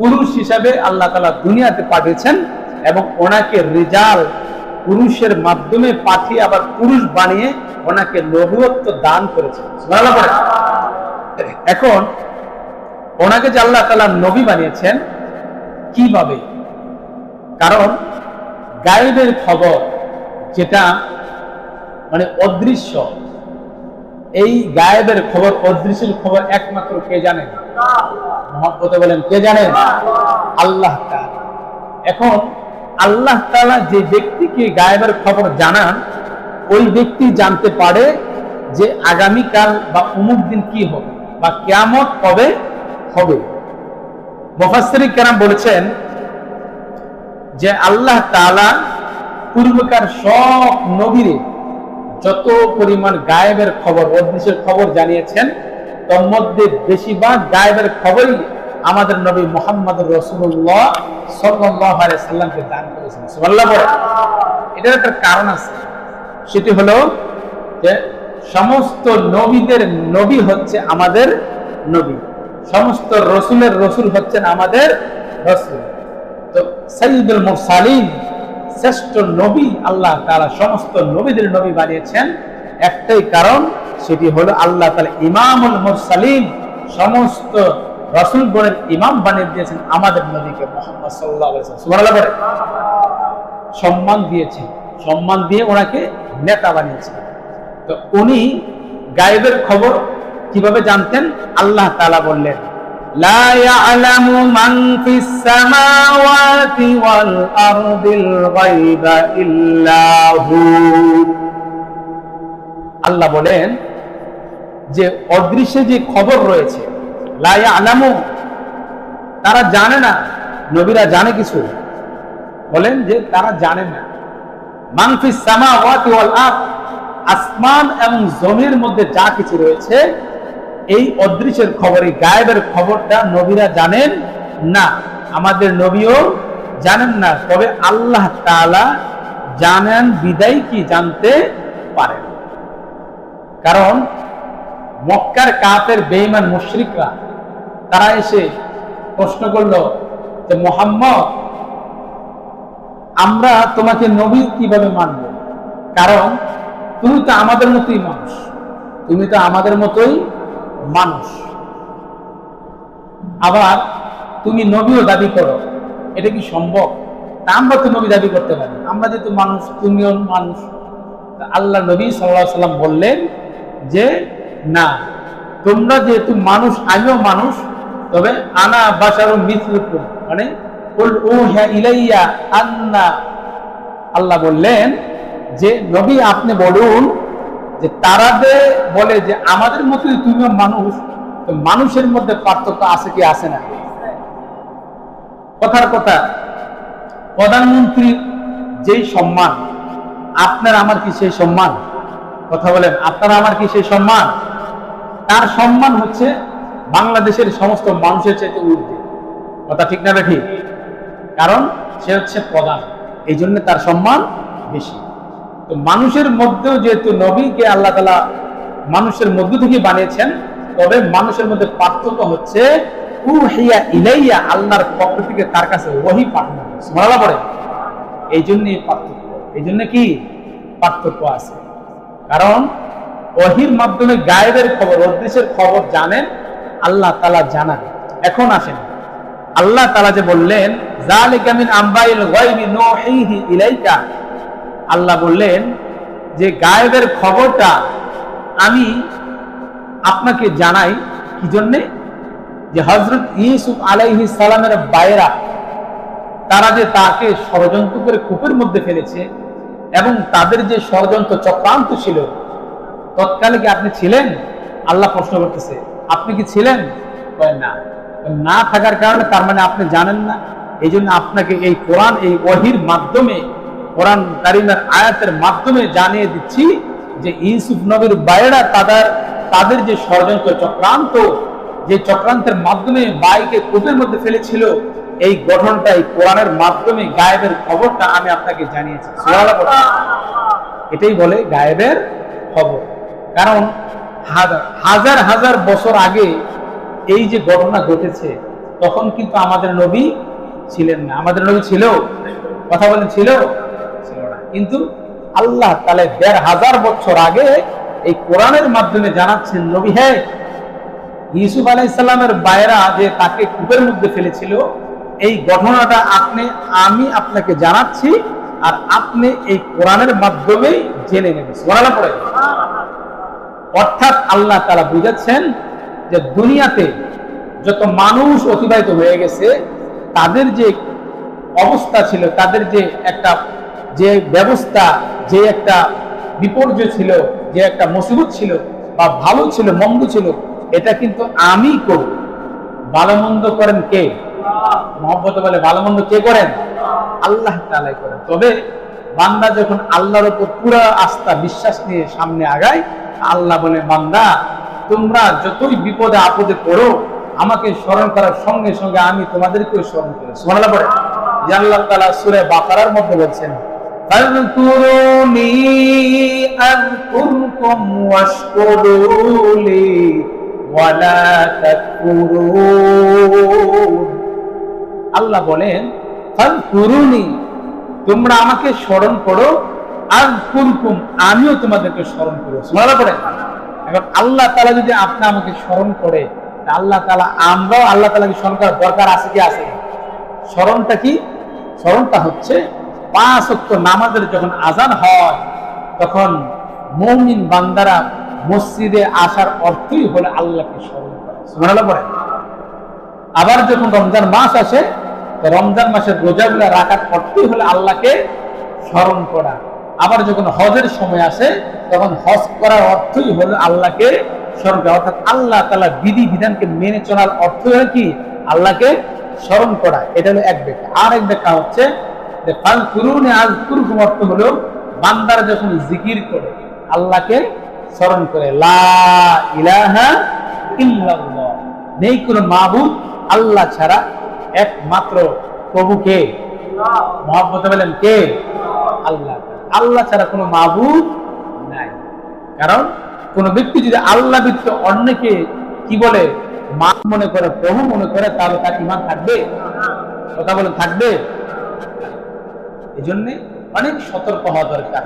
পুরুষ হিসাবে আল্লাহ তালা দুনিয়াতে পাঠিয়েছেন এবং ওনাকে রেজাল পুরুষের মাধ্যমে পাঠিয়ে আবার পুরুষ বানিয়ে ওনাকে নবুয়ত্ব দান করেছেন। এখন ওনাকে যে আল্লাহ তালা নবী বানিয়েছেন, কীভাবে? কারণ গায়েবের খবর যেটা মানে অদৃশ্য, এই গায়েবের খবর, অদৃশ্যের খবর একমাত্র কে জানেন মহব্বতে বলেন, কে জানেন? আল্লাহ এখন আল্লাহ তাআলা যে ব্যক্তিকে গায়েবের খবর জানান, ওই ব্যক্তি জানতে পারে যে আগামীকাল বা অমুক দিন কি হবে বা কেয়ামত কবে হবে। মুফাসসির কেরাম বলেছেন যে আল্লাহ তাআলা পূর্বকার সব নবীরে যত পরিমাণ গায়েবের খবর অদৃশ্যের খবর জানিয়েছেন তোর মধ্যে বেশিরভাগ গায়েবের খবরই আমাদের নবী মোহাম্মদ রসুল্লাহ সাল্লাহ সাল্লামকে দান করেছেন। এটার একটা কারণ আছে। সেটি হলো যে সমস্ত নবীদের নবী হচ্ছে আমাদের নবী। সমস্ত রসুলের রসুল হচ্ছেন আমাদের রসুল। তো সৈয়দুল মুরসালিন শ্রেষ্ঠ নবী আল্লাহ তারা সমস্ত নবীদের নবী বানিয়েছেন। একটাই কারণ সেটি হলো আল্লাহ তালা ইমামুল মুরসালিন সমস্ত রসুল গণের ইমাম বানিয়ে দিয়েছেন আমাদের নবীকে মোহাম্মদ সাল্লাহ সুবহানাল্লাহ বলে সম্মান দিয়েছে সম্মান দিয়ে ওনাকে নেতা বানিয়েছে তো উনি গায়েবের খবর কিভাবে জানতেন আল্লাহ তাআলা বললেন لا يعلم من في السماوات والأرض الغيب إلا هو আল্লাহ বলেন যে অদৃশ্যে যে খবর রয়েছে, লা ইয়ালামু, তারা জানে না, নবীরা জানে কিছু। বলেন যে তারা জানে না। মানফিস সামাওয়াতি ওয়াল আরদ, আসমান এবং জমির মধ্যে যা কিছু রয়েছে, এই অদৃশ্যের খবর, এই গায়েবের খবরটা নবীরা জানেন না। আমাদের নবীও জানেন না, তবে আল্লাহ তাআলা জানেন, বিদায় কি জানতে পারেন। কারণ মক্কার কাফের বেইমান মুশরিকরা, তারা এসে প্রশ্ন করল যে, মোহাম্মদ, আমরা তোমাকে নবী কীভাবে মানব? কারণ তুমি তো আমাদের মতোই মানুষ। তুমি তো আমাদের মতোই মানুষ। আবার তুমি নবীও দাবি করো। এটা কি সম্ভব? তা আমরা তো নবী দাবি করতে পারি। আমরা যেহেতু মানুষ, তুমিও মানুষ। আল্লাহ নবী সাল্লাহ সাল্লাম বললেন যে না। তোমরা যেহেতু মানুষ, আমিও মানুষ, তবে আনা বাসারও মিথলুকুম মানে ইলাইয়া আন্না। আল্লাহ বললেন যে, নবী আপনি বলুন যে, তারা যে বলে যে, আমাদের মতোই তুমিও মানুষ মানুষের মধ্যে পার্থক্য আছে কি, আছে না? কথার কথা প্রধানমন্ত্রীর যেই সম্মান, আপনার আমার কি সেই সম্মান? কথা বলেন, আপনার আমার কি সেই সম্মান? তার সম্মান হচ্ছে বাংলাদেশের সমস্ত মানুষের চাইতে ঊর্ধ্বে কথা ঠিক না ঠিক কারণ সে হচ্ছে প্রধান এই জন্য তার সম্মান বেশি। তো মানুষের মধ্যেও যেহেতু নবীকে আল্লাহ তালা মানুষের মধ্য থেকে বানিয়েছেন, তবে মানুষের মধ্যে পার্থক্য হচ্ছে, উহিয়া ইলাইয়া আল্লাহর পক্ষ থেকে তার কাছে ওহি পাঠানো স্মরণা পড়ে? এই জন্যই পার্থক্য। এই জন্য কি পার্থক্য আছে? কারণ ওহির মাধ্যমে গায়েবের খবর, অদৃশ্যের খবর জানেন, আল্লাহ তালা জানান এখন আসেন। আল্লাহ তালা যে বললেন আল্লাহ বললেন, যে গায়েবের খবরটা আমি আপনাকে জানাই, কি জন্যে? যে হজরত ইউসুফ আলাইহি সালামের বাইরা, তারা যে তাকে ষড়যন্ত্র করে কূপের মধ্যে ফেলেছে এবং তাদের যে ষড়যন্ত্র চক্রান্ত ছিল তৎকালে কি আপনি ছিলেন? আল্লাহ প্রশ্ন করতেছে, আপনি কি ছিলেন? না। না থাকার কারণে তার মানে আপনি জানেন না। এই জন্য আপনাকে এই কোরআন, এই ওহির মাধ্যমে, কোরআন কারিমের আয়াতের মাধ্যমে জানিয়ে দিচ্ছি যে ইউসুফ নবীর বাইরা তাদের তাদের যে ষড়যন্ত্র চক্রান্ত, যে চক্রান্তের মাধ্যমে বাইকে কূপের মধ্যে ফেলেছিল, এই গঠনটা এই কোরআনের মাধ্যমে গায়েবের খবরটা আমি আপনাকে জানিয়েছি। এটাই বলে গায়েবের খবর। কারণ হাজার হাজার বছর আগে এই যে ঘটনা ঘটেছে, তখন কিন্তু আমাদের নবী ছিলেন না। আমাদের নবী ছিল কথা বলেন ছিল ছিল না। কিন্তু আল্লাহ তাহলে দেড় হাজার বছর আগে এই কোরআনের মাধ্যমে জানাচ্ছেন, নবী হ্যাঁ ইউসুফ আলাইসাল্লামের বাইরা যে তাকে কূপের মধ্যে ফেলেছিল, এই ঘটনাটা আপনি, আমি আপনাকে জানাচ্ছি আর আপনি এই কোরআনের মাধ্যমেই জেনে নেবেন। সোনালা পড়ে। অর্থাৎ আল্লাহ তারা বুঝাচ্ছেন যে দুনিয়াতে যত মানুষ অতিবাহিত হয়ে গেছে, তাদের যে অবস্থা ছিল, তাদের যে একটা, যে ব্যবস্থা, যে একটা বিপর্যয় ছিল, যে একটা মুসিবত ছিল বা ভালো ছিল, মন্দ ছিল, এটা কিন্তু আমি করব। ভালো মন্দ করেন কে? মহব্বত বলে ভালো মন্দ কে করেন? আল্লাহ তালাই করেন। তবে বান্দা যখন আল্লাহর উপর পুরা আস্থা, বিশ্বাস নিয়ে সামনে আগায় আল্লাহ বলে, বান্দা, তোমরা যতই বিপদে আপদে পড়ো, আমাকে স্মরণ করার সঙ্গে সঙ্গে আমি তোমাদেরকেও স্মরণ করে। সোহানা পড়ে আল্লাহ তালা সুরে বাকারার মধ্যে বলছেন আল্লাহ বলেন তোমরা আমাকে স্মরণ করো আর কুরকুম আমিও তোমাদেরকে স্মরণ করব। স্মরণ করে এখন আল্লাহ তালা যদি আপনি আমাকে স্মরণ করে আল্লাহ তালা আমরাও আল্লাহ তালাকে স্মরণ করার দরকার আছে কি আছে স্মরণটা কি? স্মরণটা হচ্ছে পাঁচ অক্ট নামাজের যখন আজান হয়, তখন মৌমিন বান্দারা মসজিদে আসার অর্থই হলো আল্লাহকে স্মরণ করা। পড়ে। আবার যখন রমজান মাস আসে রমজান মাসের রোজাগুলো রাখার অর্থই হলো আল্লাহকে স্মরণ করা। আবার যখন হজের সময় আসে, তখন হজ করার অর্থই হলো আল্লাহকে স্মরণ করা। অর্থাৎ আল্লাহ তালা বিধি বিধানকে মেনে চলার অর্থ কি? আল্লাহকে স্মরণ করা। এটা হলো এক ব্যাখ্যা। আর এক ব্যাখ্যা হচ্ছে যে ফাল কুরুনে আজ কুরুকুম অর্থ হলো বান্দারা যখন জিকির করে, আল্লাহকে স্মরণ করে। লা ইলাহা ইল্লাল্লাহ। নেই কোনো মাহবুদ আল্লাহ ছাড়া একমাত্র প্রভুকে। মহাব্বত বলেন কে? আল্লাহ। আল্লাহ ছাড়া কোনো মাহবুদ নাই। কারণ কোন ব্যক্তি যদি আল্লাহ ব্যক্তি অন্যকে কি বলে মা মনে করে, প্রভু মনে করে, তাহলে তার ইমান থাকবে? কথা বলে থাকবে? এই জন্যে অনেক সতর্ক হওয়া দরকার।